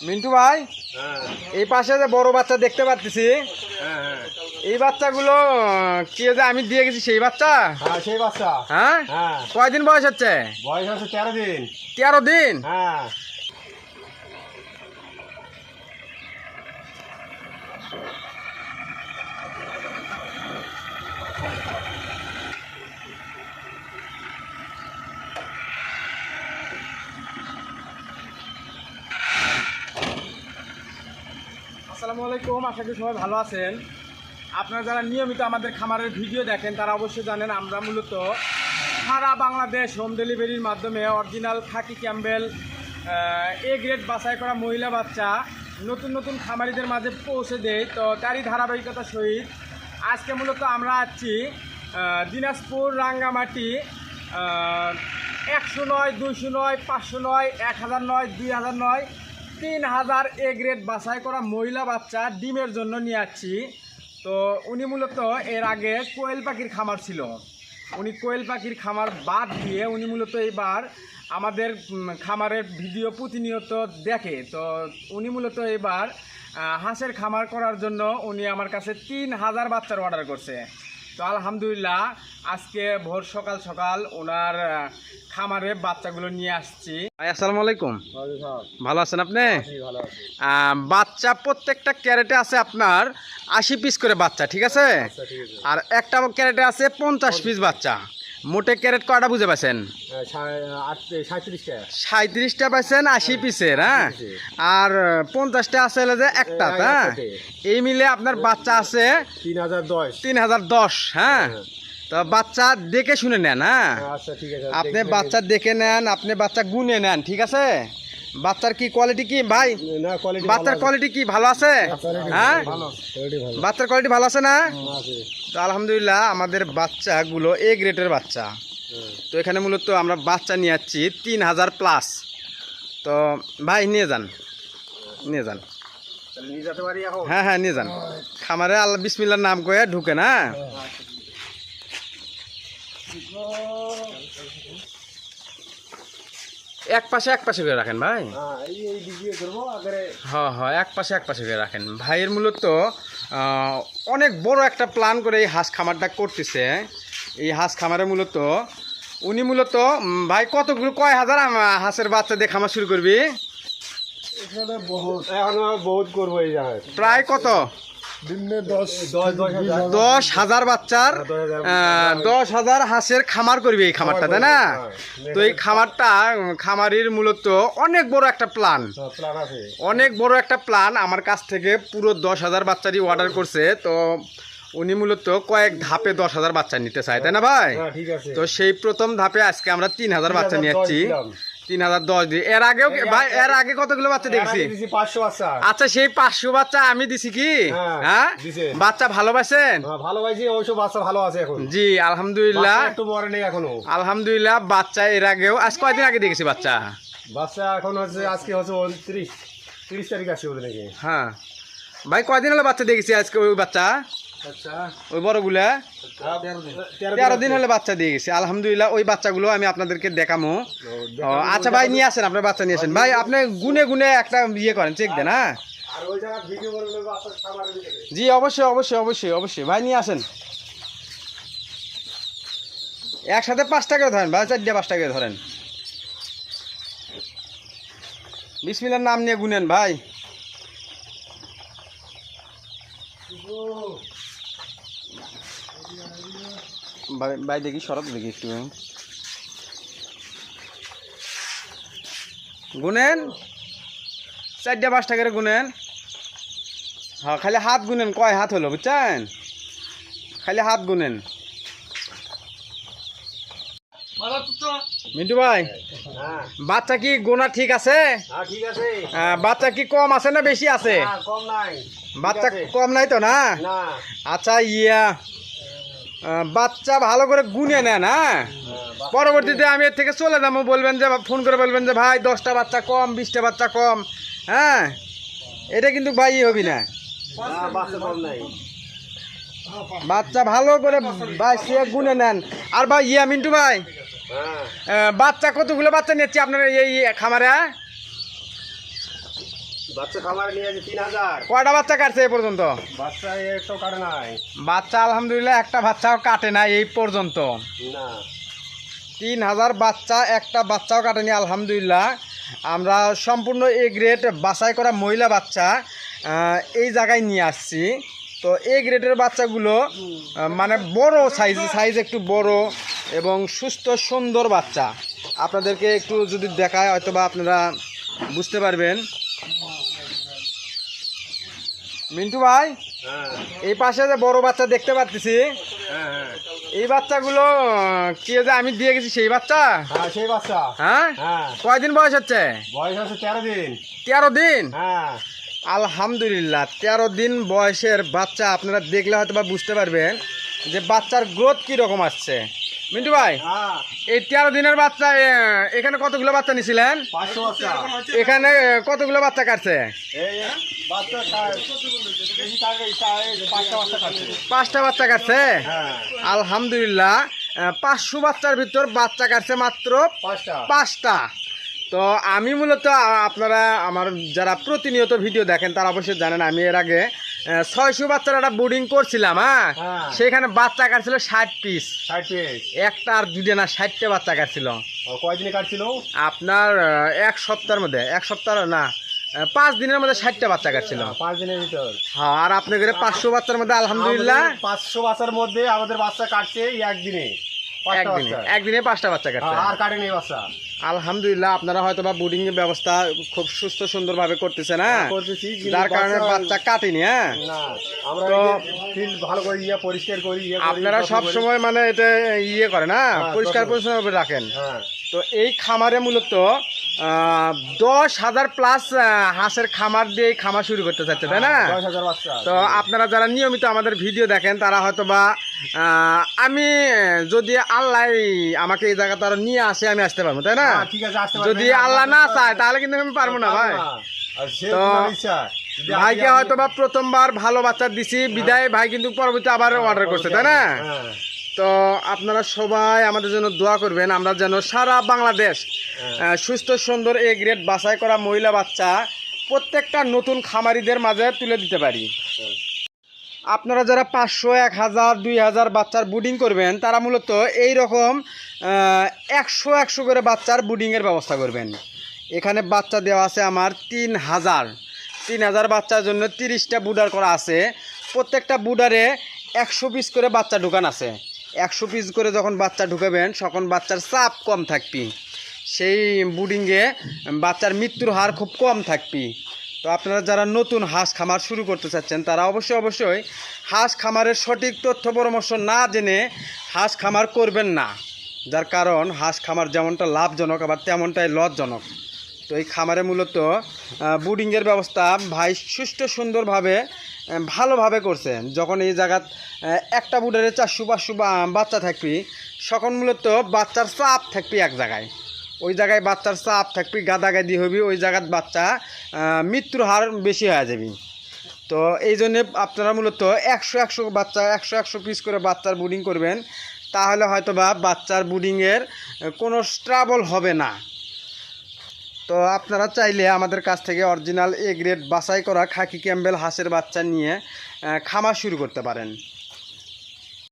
মিন্টু ভাই এই পাশে যে বড় বাচ্চা দেখতে পাচ্ছি এই বাচ্চাগুলো কি যে আমি দিয়ে গেছি সেই বাচ্চা? হ্যাঁ সেই বাচ্চা। হ্যাঁ? হ্যাঁ। কয়দিন বয়স হচ্ছে? বয়স হচ্ছে তেরো দিন। তেরো দিন? হ্যাঁ। আসসালামু আলাইকুম, আশা করি সবাই ভালো আছেন। আপনারা যারা নিয়মিত আমাদের খামারের ভিডিও দেখেন, তারা অবশ্যই জানেন আমরা মূলত সারা বাংলাদেশ হোম ডেলিভারির মাধ্যমে original khaki Campbell A grade বাছাই করা মহিলা বাচ্চা নতুন নতুন খামারিদের মাঝে পৌঁছে দেয়। তো তারই ধারাবাহিকতা সহিত আজকে মূলত আমরা আছি দিনাজপুর রাঙ্গামাটি একশো নয়, দুইশো নয়, পাঁচশো নয়, এক হাজার নয়, দুই হাজার নয় তিন হাজার এ গ্রেড বাছাই করা মহিলা বাচ্চা ডিমের জন্য নিয়ে আসছি। তো উনি মূলত এর আগে কোয়েল পাখির খামার ছিল। উনি কোয়েল পাখির খামার বাদ দিয়ে উনি মূলত এবার আমাদের খামারের ভিডিও প্রতিনিয়ত দেখে। তো উনি মূলত এবার হাঁসের খামার করার জন্য উনি আমার কাছে তিন হাজার বাচ্চার অর্ডার করছে। তো আলহামদুলিল্লাহ আজকে ভোর সকাল সকাল ওনার খামারে বাচ্চাগুলো নিয়ে আসছি। ভাই আসসালামু আলাইকুম। ভালো আছেন আপনি? আহ, বাচ্চা প্রত্যেকটা ক্যারেটে আছে আপনার আশি পিস করে বাচ্চা ঠিক আছে? আচ্ছা ঠিক আছে। আর একটা ক্যারেটে আছে পঞ্চাশ পিস বাচ্চা। মোটে ক্যারেট কয়টা বুঝে পাচ্ছেন? হ্যাঁ, সাঁত্রিশটা পাইছেন আশি পিসের হ্যাঁ? আর পঞ্চাশটা আছে হলো যে একটা হ্যাঁ এই মিলে আপনার বাচ্চা আছে তিন হাজার দশ। তিন হাজার দশ হ্যাঁ? হ্যাঁ। তো বাচ্চা দেখে শুনে নেন হ্যাঁ? আচ্ছা আপনি বাচ্চা দেখে নেন আপনি বাচ্চা গুনে নেন ঠিক আছে? বাচ্চার কি কোয়ালিটি কি? ভাই বাচ্চার কোয়ালিটি কি? ভালো আছে? হ্যাঁ? বাচ্চার কোয়ালিটি ভালো আছে না? তো আলহামদুলিল্লাহ আমাদের বাচ্চাগুলো এ গ্রেডের বাচ্চা। তো এখানে মূলত আমরা বাচ্চা নিয়ে যাচ্ছি তিন হাজার প্লাস তো ভাই নিয়ে যান। নিয়ে যান। হ্যাঁ হ্যাঁ নিয়ে যান। খামারে আল্লাহ বিসমিল্লার নাম করে ঢুকে না? এক পাশে এক পাশে করে রাখেন ভাই। হ্যাঁ হ্যাঁ এক পাশে এক পাশে করে রাখেন। ভাইয়ের মূলত অনেক বড় একটা প্ল্যান করে এই হাঁস খামারটা করতেছে। এই হাঁস খামারে মূলত উনি মূলত ভাই কতগুলো কয় হাজার হাঁসের বাচ্চা দিয়ে খামার শুরু করবি? এখানে বহুত এখন বহুত করব এই জায়গায় প্রায় কত? দশ হাজার। বাচ্চার দশ হাজার আহ, দশ হাজার হাঁসের খামার করবে এই খামারটা তাই না? হ্যাঁ। তো এই খামারটা খামারির মূলত অনেক বড় একটা প্ল্যান প্ল্যান অনেক বড় একটা প্ল্যান আমার কাছ থেকে পুরো দশ হাজার বাচ্চারই অর্ডার করছে। তো উনি মূলত কয়েক ধাপে দশ হাজার বাচ্চা নিতে চায় তাই না ভাই? হ্যাঁ ঠিক আছে। তো সেই প্রথম ধাপে আজকে আমরা তিন হাজার বাচ্চা নিয়ে যাচ্ছি দিলাম। তিন হাজার দশ দিই এর আগেও ভাই এর আগে কতগুলো বাচ্চা দেখছি? পাঁচশো বাচ্চা। আচ্ছা সেই পাঁচশো বাচ্চা আমি দিছি কি? হ্যাঁ, হ্যাঁ? বাচ্চা ভালোবাসেন? হ্যাঁ, ভালো পাইছি অবশ্য বাচ্চা ভালো আছে এখন। জি আলহামদুলিল্লাহ। একটু মরে নেই এখনও। আলহামদুলিল্লাহ বাচ্চা এর আগেও আজ কয়দিন আগে দেখেছি বাচ্চা? বাচ্চা এখন হচ্ছে আজকে হচ্ছে উনত্রিশ। তিরিশ তারিখ আসছে ওদের নাকি হ্যাঁ। ভাই কয়দিন হলো বাচ্চা দেখেছি আজকে ওই বাচ্চা? ওই বড়গুলা? তেরো দিন। হলে বাচ্চা দিয়ে গেছে। আলহামদুলিল্লাহ ওই বাচ্চাগুলো আমি আপনাদেরকে দেখামো। ও, আচ্ছা ভাই নিয়ে আসেন আপনার বাচ্চা নিয়ে আসেন। ভাই আপনি গুনে গুনে একটা ইয়ে করেন চেক দেন হ্যাঁ? জি অবশ্যই অবশ্যই অবশ্যই অবশ্যই। ভাই নিয়ে আসেন। একসাথে পাঁচটা করে ধরেন ভাই চারটে পাঁচটা করে ধরেন। বিসমিল্লার নাম নিয়ে গুনেন ভাই। ভাই দেখি শরৎ দেখি একটু গুনেন? চারটে পাঁচটা করে গুনেন। হ্যাঁ খালি হাত গুনেন কয় হাত হলো বুঝছেন? খালি হাত গুনেন। মিন্টু ভাই হ্যাঁ বাচ্চা কি গোনা ঠিক আছে? হ্যাঁ আহ, বাচ্চা কি কম আছে না বেশি আছে? হ্যাঁ, বাচ্চা কম নাই তো না। আচ্ছা ইয়া। বাচ্চা ভালো করে গুনে নেন হ্যাঁ? পরবর্তীতে আমি এর থেকে চলে যাব বলবেন যে ফোন করে বলবেন যে ভাই দশটা বাচ্চা কম বিশটা বাচ্চা কম। হ্যাঁ? এটা কিন্তু ভাই ই হবি না। বাচ্চা ভালো করে ভাই সে গুনে নেন। আর ভাই ইয়া মিন্টু ভাই হ্যাঁ। বাচ্চা কতগুলো বাচ্চা নিচ্ছি আপনার এই এই খামারে হ্যাঁ? বাচ্চা খামারে নিয়ে আছে তিন হাজার। কয়টা বাচ্চা কাটছে এই পর্যন্ত? বাচ্চা একটাও কাটে নাই। বাচ্চা আলহামদুলিল্লাহ একটা বাচ্চাও কাটে না এই পর্যন্ত। না। তিন হাজার বাচ্চা একটা বাচ্চাও কাটেনি আলহামদুলিল্লাহ। আমরা সম্পূর্ণ এ গ্রেড বাছাই করা মহিলা বাচ্চা এই জায়গায় নিয়ে আসছি। তো এ গ্রেডের বাচ্চাগুলো মানে বড় সাইজ সাইজ একটু বড় এবং সুস্থ সুন্দর বাচ্চা। আপনাদেরকে একটু যদি দেখায় হয়তো বা আপনারা বুঝতে পারবেন। মিন্টু ভাই এই পাশে যে বড় বাচ্চা দেখতে পাচ্ছি এই বাচ্চাগুলো কি যে আমি দিয়ে গেছি সেই বাচ্চা? হ্যাঁ সেই বাচ্চা। হ্যাঁ? হ্যাঁ। কয়দিন বয়স হচ্ছে? বয়স আছে তেরো দিন। তেরো দিন? হ্যাঁ। আলহামদুলিল্লাহ তেরো দিন বয়সের বাচ্চা আপনারা দেখলে হয়তো বা বুঝতে পারবেন যে বাচ্চার গ্রোথ কি রকম আসছে। মিন্টু ভাই এই তেরো দিনের বাচ্চা এখানে কতগুলো বাচ্চা নিছিলেন? এখানে কতগুলো বাচ্চা কাটছে? পাঁচটা বাচ্চা কাটছে। হ্যাঁ। আলহামদুলিল্লাহ পাঁচশো বাচ্চার ভিতর বাচ্চা কাটছে মাত্র পাঁচটা। তো আমি মূলত আপনারা আমার যারা প্রতিনিয়ত ভিডিও দেখেন তারা অবশ্যই জানেন আমি এর আগে ছয়শো বাচ্চার একটা বোর্ডিং করছিলাম হ্যাঁ? হ্যাঁ। সেখানে বাচ্চা কাটছিল ষাট পিস ষাট পিস একটা আর দুটো না ষাটটা বাচ্চা কাটছিল। কয়দিনে কাটছিল? আপনার এক সপ্তাহের মধ্যে এক সপ্তাহ না পাঁচ দিনের মধ্যে ষাটটা বাচ্চা কাটছিল। পাঁচ দিনের ভিতর। হ্যাঁ আর আপনাদের পাঁচশো বাচ্চার মধ্যে আলহামদুলিল্লাহ। পাঁচশো বাচ্চার মধ্যে আমাদের বাচ্চা কাটছে একদিনে। একদিনে একদিনে পাঁচটা বাচ্চা কাটছে। হ্যাঁ, আর কাটেনি বাচ্চা। আলহামদুলিল্লাহ আপনারা হয়তো বা বোর্ডিং এর ব্যবস্থা খুব সুস্থ সুন্দরভাবে ভাবে করতেছে না যার কারণে বাচ্চা কাটেনি হ্যাঁ? তো- ভালো করে ইয়ে পরিষ্কার করি ইয়ে আপনারা সব সময় মানে এটা ইয়ে করে হ্যাঁ? হ্যাঁ, পরিষ্কার পরিচ্ছন্ন ভাবে রাখেন। হ্যাঁ। তো এই খামারে মূলত দশ হাজার প্লাস হাঁসের খামার দিয়ে খামার শুরু করতে চাচ্ছে তাই না? বাচ্চা তো আপনারা যারা নিয়মিত আমাদের ভিডিও দেখেন তারা হয়তো বা আমি যদি আল্লাহ আমাকে এই জায়গা তারা নিয়ে আসে আমি আসতে পারব তাই না? হ্যাঁ। যদি আল্লাহ না চায় তাহলে কিন্তু আমি পারব না ভাই। তো ভাইকে হয়তো বা প্রথমবার ভালো বাচ্চা দিছি বিদায় ভাই কিন্তু পরবর্তী আবার অর্ডার করছে তাই না? হ্যাঁ, তো আপনারা সবাই আমাদের জন্য দোয়া করবেন আমরা যেন সারা বাংলাদেশ সুস্থ সুন্দর এ গ্রেড বাছাই করা মহিলা বাচ্চা প্রত্যেকটা নতুন খামারিদের মাঝে তুলে দিতে পারি। হ্যাঁ। আপনারা যারা পাঁচশো এক হাজার দুই হাজার বাচ্চার বুডিং করবেন তারা মূলত এই রকম একশো একশো করে বাচ্চার বুডিংয়ের ব্যবস্থা করবেন। এখানে বাচ্চা দেওয়া আছে আমার তিন হাজার। তিন হাজার বাচ্চার জন্য তিরিশটা বুডার করা আছে। প্রত্যেকটা বুডারে একশো পিস করে বাচ্চা ঢুকান আছে। একশো পিস করে যখন বাচ্চা ঢুকাবেন, তখন বাচ্চার চাপ কম থাকবি। সেই বুডিংয়ে বাচ্চার মৃত্যুর হার খুব কম থাকবি। তো আপনারা যারা নতুন হাঁস খামার শুরু করতে চাচ্ছেন, তারা অবশ্যই অবশ্যই হাঁস খামারের সঠিক তথ্য পরামর্শ না জেনে হাঁস খামার করবেন না। যার কারণ, হাঁস খামার যেমনটা লাভজনক, আবার তেমনটাই লসজনক তো এই খামারে মূলত বুডিংয়ের ব্যবস্থা ভাই সুষ্ঠু সুন্দরভাবে ভালোভাবে করছে যখন এই জায়গাত একটা বুডারে চারশো, পাঁচশো বাচ্চা থাকবি, তখন মূলত বাচ্চার চাপ থাকবি এক জায়গায়। ওই জায়গায় বাচ্চার চাপ থাকবি গাদাগাদি হবি, ওই জায়গাত বাচ্চা মৃত্যুর হার বেশি হয়ে যাবি। তো এই জন্যে আপনারা মূলত একশো একশো বাচ্চা, একশো একশো পিস করে বাচ্চার বুডিং করবেন। তাহলে হয়তো বা বাচ্চার বুডিংয়ের কোনো স্ট্রাবল হবে না। তো আপনারা চাইলে আমাদের কাছ থেকে অরিজিনাল এ গ্রেড বাছাই করা খাকি ক্যাম্বেল হাঁসের বাচ্চা নিয়ে খামার শুরু করতে পারেন।